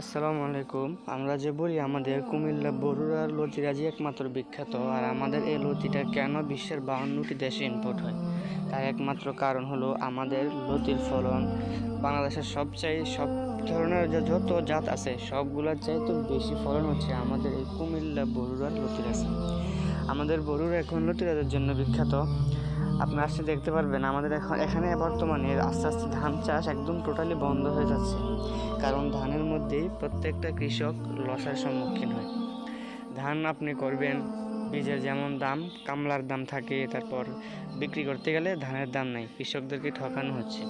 আসসালামু আলাইকুম। আমরা যে বলি আমাদের কুমিল্লা বরুড়ার লতিরাজি একমাত্র বিখ্যাত, আর আমাদের এই লতিটা কেন বিশ্বের বাউন্নটি দেশে ইম্পোর্ট হয়? তার একমাত্র কারণ হলো আমাদের লতির ফলন। বাংলাদেশের সবচাই, সব ধরনের যত জাত আছে, সবগুলোর চাইতে বেশি ফলন হচ্ছে আমাদের এই কুমিল্লা বরুড়ার লতিরাজ আমাদের বরুর এখন লতিরাজের জন্য বিখ্যাত। আপনি আসলে দেখতে পারবেন, আমাদের এখন এখানে বর্তমানে আস্তে আস্তে ধান চাষ একদম টোটালি বন্ধ হয়ে যাচ্ছে। কারণ ধানের মধ্যেই প্রত্যেকটা কৃষক লসার সম্মুখীন হয়। ধান আপনি করবেন বীজের যেমন দাম, কামলার দাম থাকে, তারপর বিক্রি করতে গেলে ধানের দাম নাই, কৃষকদেরকে ঠকানো হচ্ছে।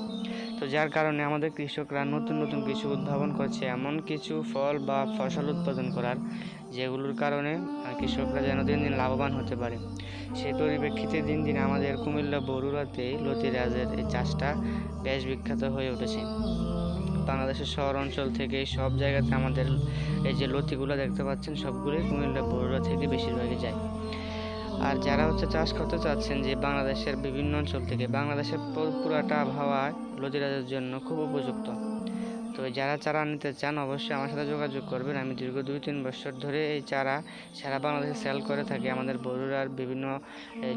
তো যার কারণে আমাদের কৃষকরা নতুন নতুন কিছু উদ্ভাবন করছে, এমন কিছু ফল বা ফসল উৎপাদন করার, যেগুলোর কারণে কৃষকরা যেন দিন দিন লাভবান হতে পারে। সেই পরিপ্রেক্ষিতে দিন দিন আমাদের কুমিল্লা বরুড়াতে লতিরাজের এই চাষটা বেশ বিখ্যাত হয়ে উঠেছে। বাংলাদেশের শহর অঞ্চল থেকে সব জায়গাতে আমাদের এই যে লতিগুলো দেখতে পাচ্ছেন, সবগুলোই কুমিল্লা, বরুড়া থেকে বেশিরভাগই যায়। আর যারা হচ্ছে চাষ করতে চাচ্ছেন যে বাংলাদেশের বিভিন্ন অঞ্চল থেকে, বাংলাদেশের পুরাটা আবহাওয়া লতিরাজের জন্য খুব উপযুক্ত। তো যারা চারা নিতে চান অবশ্যই আমার সাথে যোগাযোগ করবেন। আমি দীর্ঘ দুই তিন বছর ধরে এই চারা সারা বাংলাদেশে সেল করে থাকি। আমাদের বরুড়ার বিভিন্ন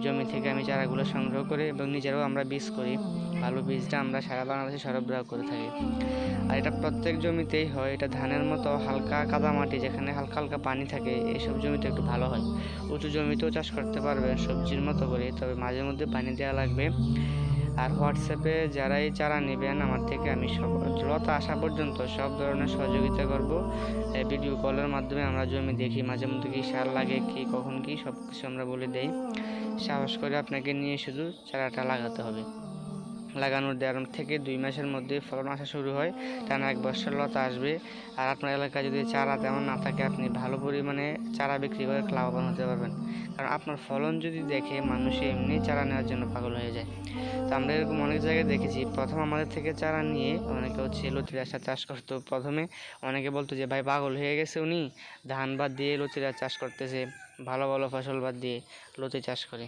জমি থেকে আমি চারাগুলো সংগ্রহ করি এবং নিজেরাও আমরা বীজ করি। ভালো বীজটা আমরা সারা বাংলাদেশে সরবরাহ করে থাকি। আর এটা প্রত্যেক জমিতেই হয়। এটা ধানের মতো হালকা কাদা মাটি যেখানে হালকা হালকা পানি থাকে এইসব জমিতে একটু ভালো হয়। উঁচু জমিতেও চাষ করতে পারবেন সবজির মতো করে, তবে মাঝে মধ্যে পানি দেওয়া লাগবে। আর হোয়াটসঅ্যাপে যারাই চারা নেবেন, আমার থেকে আমি সব লতা আসা পর্যন্ত সব ধরনের সহযোগিতা করব। ভিডিও কলের মাধ্যমে আমরা জমি দেখি, মাঝে মধ্যে কী সার লাগে, কী, কখন কী সব কিছু আমরা বলে দেই। সাহস করে আপনাকে নিয়ে শুধু চারাটা লাগাতে হবে। লাগানোর দেড় থেকে দুই মাসের মধ্যে ফলন আসা শুরু হয়। টানা এক বছর লতা আসবে। আর আপনার এলাকায় যদি চারা তেমন না থাকে, আপনি ভালো পরিমাণে চারা বিক্রি করে লাভবান হতে পারবেন। কারণ আপনার ফলন যদি দেখে মানুষ এমনি চারা নেওয়ার জন্য পাগল হয়ে যায়। তো আমরা এরকম অনেক জায়গায় দেখেছি। প্রথম আমাদের থেকে চারা নিয়ে অনেকে হচ্ছে লতিরাজটা চাষ করতো। প্রথমে অনেকে বলতো যে, ভাই, পাগল হয়ে গেছে উনি। ধান বাদ দিয়ে লতিরাজ চাষ করতেছে। ভালো ভালো ফসল বাদ দিয়ে লতি চাষ করে।